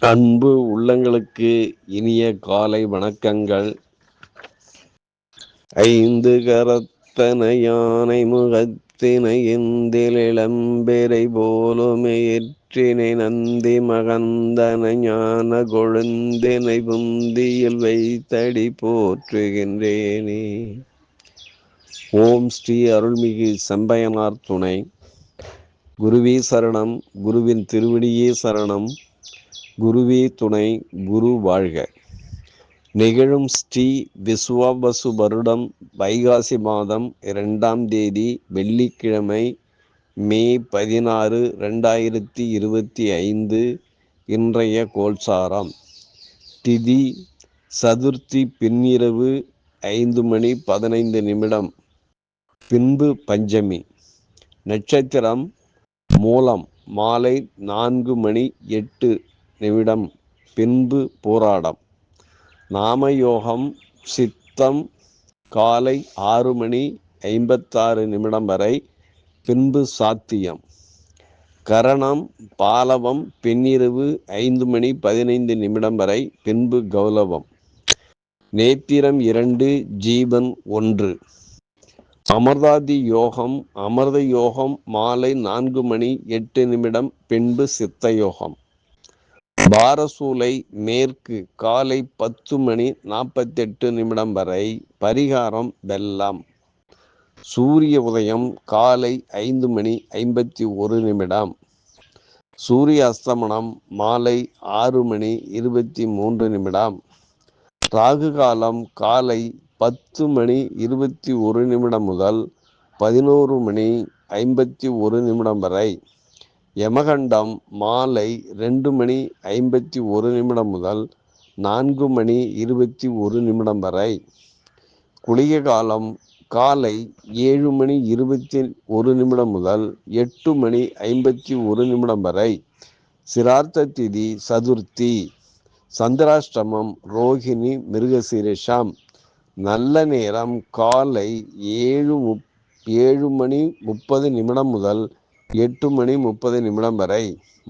அன்பு உள்ளங்களுக்கு இனிய காலை வணக்கங்கள். ஐந்து கரத்தன யானை முகத்தினை இந்தில் இளம்பெறை போலுமையிற்றினை நந்தி மகந்தன ஞான கொழுந்தினை புந்தியில் வைத்தடி போற்றுகின்றேனே. ஓம் ஸ்ரீ அருள்மிகு செம்பயனார் துணை. குருவே சரணம் குருவின் திருவடியே சரணம். குருவே துணை குரு வாழ்க. நிகழும் ஸ்ரீ விஸ்வாபசு வருடம் வைகாசி மாதம் இரண்டாம் தேதி வெள்ளிக்கிழமை மே பதினாறு ரெண்டாயிரத்தி இருபத்தி ஐந்து இன்றைய கோல்சாரம் திதி சதுர்த்தி பின்னிரவு ஐந்து மணி பதினைந்து நிமிடம். பின்பு பஞ்சமி. நட்சத்திரம் மூலம் மாலை நான்கு மணி எட்டு நிமிடம் பின்பு போராடம். நாமயோகம் சித்தம் காலை ஆறு மணி ஐம்பத்தாறு நிமிடம் வரை பின்பு சாத்தியம். கரணம் பாலவம் பின்னிரவு ஐந்து மணி பதினைந்து நிமிடம் வரை பின்பு கௌலவம் நேத்திரம் இரண்டு ஜீவன் ஒன்று. அமர்தாதி யோகம் அமிர்த யோகம் மாலை நான்கு மணி எட்டு நிமிடம் பின்பு சித்த யோகம். பாரசூலை மேற்கு காலை பத்து மணி நாற்பத்தெட்டு நிமிடம் வரை பரிகாரம் வெள்ளம் சூரிய உதயம் காலை ஐந்து மணி ஐம்பத்தி ஒரு நிமிடம். சூரிய அஸ்தமனம் மாலை ஆறு மணி இருபத்தி மூன்று நிமிடம். ராகு காலம் காலை பத்து மணி இருபத்தி ஒரு நிமிடம் முதல் பதினோரு மணி ஐம்பத்தி ஒரு நிமிடம் வரை. யமகண்டம் மாலை ரெண்டு மணி ஐம்பத்தி ஒரு நிமிடம் முதல் நான்கு மணி இருபத்தி ஒரு நிமிடம் வரை. குளிய காலம் காலை ஏழு மணி இருபத்தி ஒரு நிமிடம் முதல் எட்டு மணி ஐம்பத்தி ஒரு நிமிடம் வரை. சிரார்த்த திதி சதுர்த்தி. சந்திராஷ்டமம் ரோஹிணி மிருகசீரிஷம். நல்ல நேரம் காலை ஏழு முப் ஏழு மணி முப்பது நிமிடம் முதல் எட்டு மணி முப்பது நிமிடம் வரை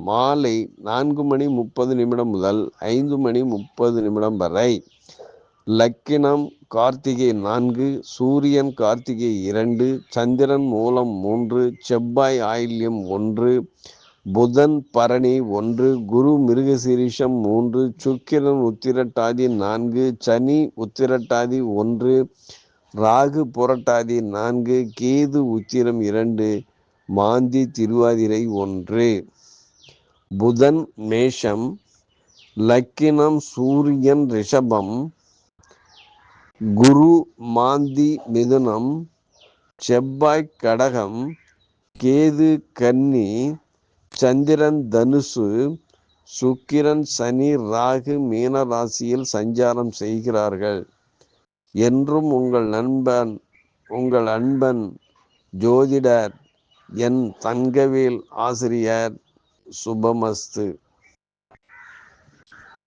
மாலை நான்கு மணி முப்பது நிமிடம் முதல் ஐந்து மணி முப்பது நிமிடம் வரை லக்கினம் கார்த்திகை நான்கு சூரியன் கார்த்திகை இரண்டு சந்திரன் மூலம் மூன்று செவ்வாய் ஆயில்யம் ஒன்று புதன் பரணி ஒன்று குரு மிருகசீரிஷம் மூன்று சுக்கிரன் உத்திரட்டாதி நான்கு சனி உத்திரட்டாதி ஒன்று ராகு புரட்டாதி நான்கு கேது உத்திரம் இரண்டு மாந்தி திருவாதிரை ஒன்று. புதன் மேஷம் லக்கினம் சூரியன் ரிஷபம் குரு மாந்தி மிதுனம் செவ்வாய் கடகம் கேது கன்னி சந்திரன் தனுசு சுக்கிரன் சனி ராகு மீன ராசியில் சஞ்சாரம் செய்கிறார்கள். என்றும் உங்கள் நண்பன் உங்கள் அன்பன் ஜோதிடர் என் தங்கவேல் ஆசிரியர் சுபமஸ்து.